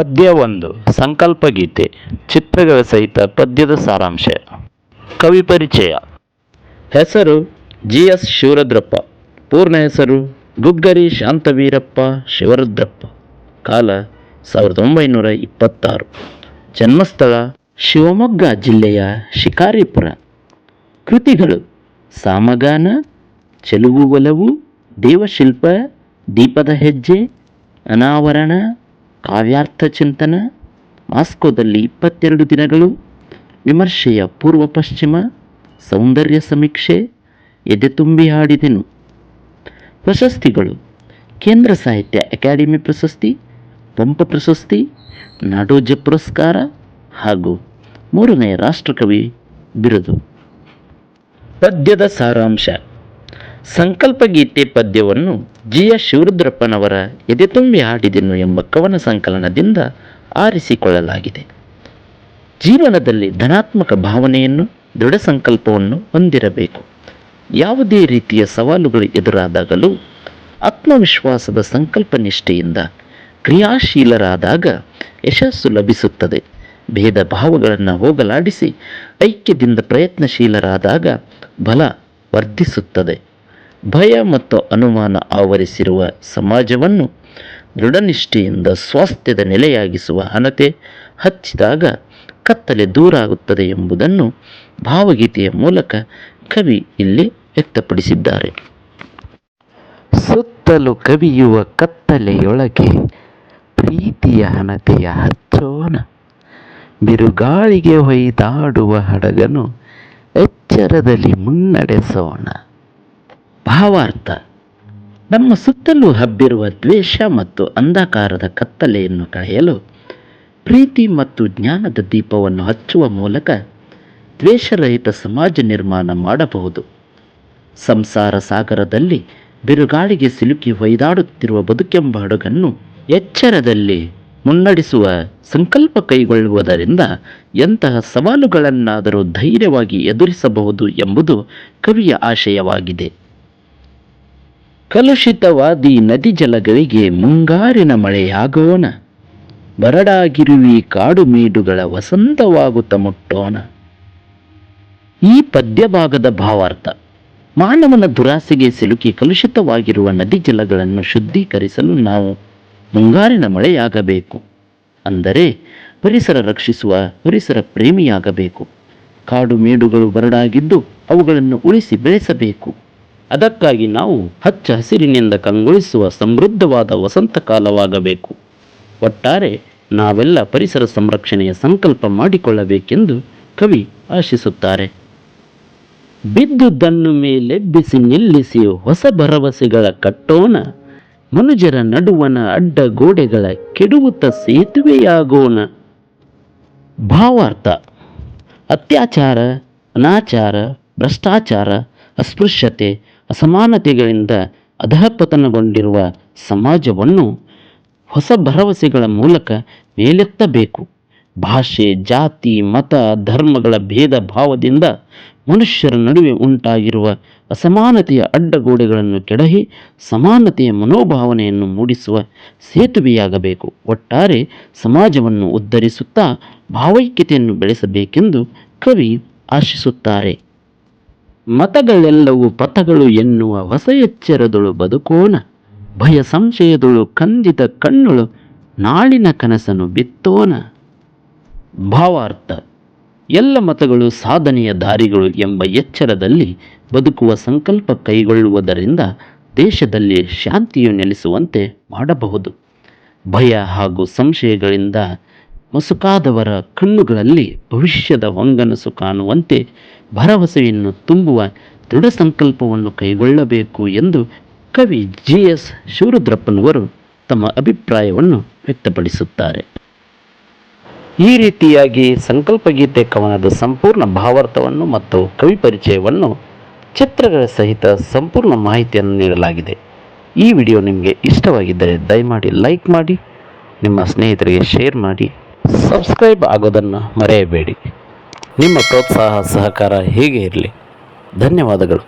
ಪದ್ಯ ಒಂದು ಸಂಕಲ್ಪ ಗೀತೆ, ಚಿತ್ರಗಳ ಸಹಿತ ಪದ್ಯದ ಸಾರಾಂಶ. ಕವಿ ಪರಿಚಯ. ಹೆಸರು ಜಿ ಎಸ್ ಶಿವರುದ್ರಪ್ಪ. ಪೂರ್ಣ ಹೆಸರು ಗುಗ್ಗರಿ ಶಾಂತವೀರಪ್ಪ ಶಿವರುದ್ರಪ್ಪ. ಕಾಲ ಸಾವಿರದ ಒಂಬೈನೂರ ಇಪ್ಪತ್ತಾರು. ಜನ್ಮಸ್ಥಳ ಶಿವಮೊಗ್ಗ ಜಿಲ್ಲೆಯ ಶಿಕಾರಿಪುರ. ಕೃತಿಗಳು ಸಾಮಗಾನ, ಚೆಲುವು ಒಲವು, ದೇವಶಿಲ್ಪ, ದೀಪದ ಹೆಜ್ಜೆ, ಅನಾವರಣ ಕಾವ್ಯಾರ್ಥ ಚಿಂತನ, ಮಾಸ್ಕೋದಲ್ಲಿ ಇಪ್ಪತ್ತೆರಡು ದಿನಗಳು, ವಿಮರ್ಶೆಯ ಪೂರ್ವ ಪಶ್ಚಿಮ, ಸೌಂದರ್ಯ ಸಮೀಕ್ಷೆ, ಎದೆ ತುಂಬಿ ಹಾಡಿದೆನು. ಪ್ರಶಸ್ತಿಗಳು, ಕೇಂದ್ರ ಸಾಹಿತ್ಯ ಅಕಾಡೆಮಿ ಪ್ರಶಸ್ತಿ, ಪಂಪ ಪ್ರಶಸ್ತಿ, ನಾಡೋಜ ಪುರಸ್ಕಾರ ಹಾಗೂ ಮೂರನೇ ರಾಷ್ಟ್ರಕವಿ ಬಿರುದು. ಪದ್ಯದ ಸಾರಾಂಶ. ಸಂಕಲ್ಪ ಗೀತೆ ಪದ್ಯವನ್ನು ಜಿ ಎಸ್ ಶಿವರುದ್ರಪ್ಪನವರ ಎದೆ ತುಂಬಿ ಹಾಡಿದೆನು ಎಂಬ ಕವನ ಸಂಕಲನದಿಂದ ಆರಿಸಿಕೊಳ್ಳಲಾಗಿದೆ. ಜೀವನದಲ್ಲಿ ಧನಾತ್ಮಕ ಭಾವನೆಯನ್ನು, ದೃಢ ಸಂಕಲ್ಪವನ್ನು ಹೊಂದಿರಬೇಕು. ಯಾವುದೇ ರೀತಿಯ ಸವಾಲುಗಳು ಎದುರಾದಾಗಲೂ ಆತ್ಮವಿಶ್ವಾಸದ ಸಂಕಲ್ಪ ನಿಷ್ಠೆಯಿಂದ ಕ್ರಿಯಾಶೀಲರಾದಾಗ ಯಶಸ್ಸು ಲಭಿಸುತ್ತದೆ. ಭೇದ ಭಾವಗಳನ್ನು ಹೋಗಲಾಡಿಸಿ, ಐಕ್ಯದಿಂದ ಪ್ರಯತ್ನಶೀಲರಾದಾಗ ಬಲ ವರ್ಧಿಸುತ್ತದೆ. ಭಯ ಮತ್ತು ಅನುಮಾನ ಆವರಿಸಿರುವ ಸಮಾಜವನ್ನು ದೃಢನಿಷ್ಠೆಯಿಂದ ಸ್ವಾಸ್ಥ್ಯದ ನೆಲೆಯಾಗಿಸುವ ಹಣತೆ ಹಚ್ಚಿದಾಗ ಕತ್ತಲೆ ದೂರಾಗುತ್ತದೆ ಎಂಬುದನ್ನು ಭಾವಗೀತೆಯ ಮೂಲಕ ಕವಿ ಇಲ್ಲಿ ವ್ಯಕ್ತಪಡಿಸಿದ್ದಾರೆ. ಸುತ್ತಲೂ ಕವಿಯುವ ಕತ್ತಲೆಯೊಳಗೆ ಪ್ರೀತಿಯ ಹಣತೆಯ ಹಚ್ಚೋಣ. ಬಿರುಗಾಳಿಗೆ ಹೊಯ್ದಾಡುವ ಹಡಗನು ಎಚ್ಚರದಲ್ಲಿ ಮುನ್ನಡೆಸೋಣ. ಭಾವಾರ್ಥ ನಮ್ಮ ಸುತ್ತಲೂ ಹಬ್ಬಿರುವ ದ್ವೇಷ ಮತ್ತು ಅಂಧಕಾರದ ಕತ್ತಲೆಯನ್ನು ಕಳೆಯಲು ಪ್ರೀತಿ ಮತ್ತು ಜ್ಞಾನದ ದೀಪವನ್ನು ಹಚ್ಚುವ ಮೂಲಕ ದ್ವೇಷರಹಿತ ಸಮಾಜ ನಿರ್ಮಾಣ ಮಾಡಬಹುದು. ಸಂಸಾರ ಸಾಗರದಲ್ಲಿ ಬಿರುಗಾಳಿಗೆ ಸಿಲುಕಿ ಹೊಯ್ದಾಡುತ್ತಿರುವ ಬದುಕೆಂಬ ಹಡಗನ್ನು ಎಚ್ಚರದಲ್ಲಿ ಮುನ್ನಡೆಸುವ ಸಂಕಲ್ಪ ಕೈಗೊಳ್ಳುವುದರಿಂದ ಎಂತಹ ಸವಾಲುಗಳನ್ನಾದರೂ ಧೈರ್ಯವಾಗಿ ಎದುರಿಸಬಹುದು ಎಂಬುದು ಕವಿಯ ಆಶಯವಾಗಿದೆ. ಕಲುಷಿತವಾದಿ ನದಿ ಜಲಗಳಿಗೆ ಮುಂಗಾರಿನ ಮಳೆಯಾಗೋಣ. ಬರಡಾಗಿರುವಿ ಕಾಡು ಮೇಡುಗಳ ವಸಂತವಾಗುತ್ತ ಮುಟ್ಟೋಣ. ಈ ಪದ್ಯಭಾಗದ ಭಾವಾರ್ಥ, ಮಾನವನ ದುರಾಸೆಗೆ ಸಿಲುಕಿ ಕಲುಷಿತವಾಗಿರುವ ನದಿ ಜಲಗಳನ್ನು ಶುದ್ಧೀಕರಿಸಲು ನಾವು ಮುಂಗಾರಿನ ಮಳೆಯಾಗಬೇಕು. ಅಂದರೆ ಪರಿಸರ ರಕ್ಷಿಸುವ, ಪರಿಸರ ಪ್ರೇಮಿಯಾಗಬೇಕು. ಕಾಡು ಮೇಡುಗಳು ಬರಡಾಗಿದ್ದು ಅವುಗಳನ್ನು ಉಳಿಸಿ ಬೆಳೆಸಬೇಕು. ಅದಕ್ಕಾಗಿ ನಾವು ಹಚ್ಚ ಹಸಿರಿನಿಂದ ಕಂಗೊಳಿಸುವ ಸಮೃದ್ಧವಾದ ವಸಂತ ಕಾಲವಾಗಬೇಕು. ಒಟ್ಟಾರೆ ನಾವೆಲ್ಲ ಪರಿಸರ ಸಂರಕ್ಷಣೆಯ ಸಂಕಲ್ಪ ಮಾಡಿಕೊಳ್ಳಬೇಕೆಂದು ಕವಿ ಆಶಿಸುತ್ತಾರೆ. ಬಿದ್ದುದನ್ನು ಮೇಲೆ ಬಿಸಿ ನಿಲ್ಲಿಸಿ ಹೊಸ ಭರವಸೆಗಳ ಕಟ್ಟೋಣ, ಮನುಜರ ನಡುವನ ಅಡ್ಡ ಗೋಡೆಗಳ ಕೆಡುವುತ್ತ ಸೇತುವೆಯಾಗೋಣ. ಭಾವಾರ್ಥ, ಅತ್ಯಾಚಾರ, ಅನಾಚಾರ, ಭ್ರಷ್ಟಾಚಾರ, ಅಸ್ಪೃಶ್ಯತೆ ಅಸಮಾನತೆಗಳಿಂದ ಅಧಃಪತನಗೊಂಡಿರುವ ಸಮಾಜವನ್ನು ಹೊಸ ಭರವಸೆಗಳ ಮೂಲಕ ಮೇಲೆತ್ತಬೇಕು. ಭಾಷೆ, ಜಾತಿ, ಮತ, ಧರ್ಮಗಳ ಭೇದ ಭಾವದಿಂದ ಮನುಷ್ಯರ ನಡುವೆ ಉಂಟಾಗಿರುವ ಅಸಮಾನತೆಯ ಅಡ್ಡಗೋಡೆಗಳನ್ನು ಕೆಡಹಿ ಸಮಾನತೆಯ ಮನೋಭಾವನೆಯನ್ನು ಮೂಡಿಸುವ ಸೇತುವೆಯಾಗಬೇಕು. ಒಟ್ಟಾರೆ ಸಮಾಜವನ್ನು ಉದ್ಧರಿಸುತ್ತಾ ಭಾವೈಕ್ಯತೆಯನ್ನು ಬೆಳೆಸಬೇಕೆಂದು ಕವಿ ಆಶಿಸುತ್ತಾರೆ. ಮತಗಳೆಲ್ಲವೂ ಪಥಗಳು ಎನ್ನುವ ಹೊಸ ಎಚ್ಚರದಳು ಬದುಕೋಣ. ಭಯ ಸಂಶಯದಳು ಕಂದಿತ ಕಣ್ಣುಳು ನಾಳಿನ ಕನಸನ್ನು ಬಿತ್ತೋಣ. ಭಾವಾರ್ಥ. ಎಲ್ಲ ಮತಗಳು ಸಾಧನೆಯ ದಾರಿಗಳು ಎಂಬ ಎಚ್ಚರದಲ್ಲಿ ಬದುಕುವ ಸಂಕಲ್ಪ ಕೈಗೊಳ್ಳುವುದರಿಂದ ದೇಶದಲ್ಲಿ ಶಾಂತಿಯು ನೆಲೆಸುವಂತೆ ಮಾಡಬಹುದು. ಭಯ ಹಾಗೂ ಸಂಶಯಗಳಿಂದ ಮಸುಕಾದವರ ಕಣ್ಣುಗಳಲ್ಲಿ ಭವಿಷ್ಯದ ಹೊಂಗನಸು ಕಾಣುವಂತೆ ಭರವಸೆಯನ್ನು ತುಂಬುವ ದೃಢ ಸಂಕಲ್ಪವನ್ನು ಕೈಗೊಳ್ಳಬೇಕು ಎಂದು ಕವಿ ಜಿ ಎಸ್ ಶಿವರುದ್ರಪ್ಪನವರು ತಮ್ಮ ಅಭಿಪ್ರಾಯವನ್ನು ವ್ಯಕ್ತಪಡಿಸುತ್ತಾರೆ. ಈ ರೀತಿಯಾಗಿ ಸಂಕಲ್ಪಗೀತೆ ಕವನದ ಸಂಪೂರ್ಣ ಭಾವಾರ್ಥವನ್ನು ಮತ್ತು ಕವಿ ಪರಿಚಯವನ್ನು ಚಿತ್ರಗಳ ಸಹಿತ ಸಂಪೂರ್ಣ ಮಾಹಿತಿಯನ್ನು ನೀಡಲಾಗಿದೆ. ಈ ವಿಡಿಯೋ ನಿಮಗೆ ಇಷ್ಟವಾಗಿದ್ದರೆ ದಯಮಾಡಿ ಲೈಕ್ ಮಾಡಿ, ನಿಮ್ಮ ಸ್ನೇಹಿತರಿಗೆ ಶೇರ್ ಮಾಡಿ ಸಬ್ಸ್ಕ್ರೈಬ್ ಆಗೋದನ್ನು ಮರೆಯಬೇಡಿ. ನಿಮ್ಮ ಪ್ರೋತ್ಸಾಹ ಸಹಕಾರ ಹೀಗೆ ಇರಲಿ. ಧನ್ಯವಾದಗಳು.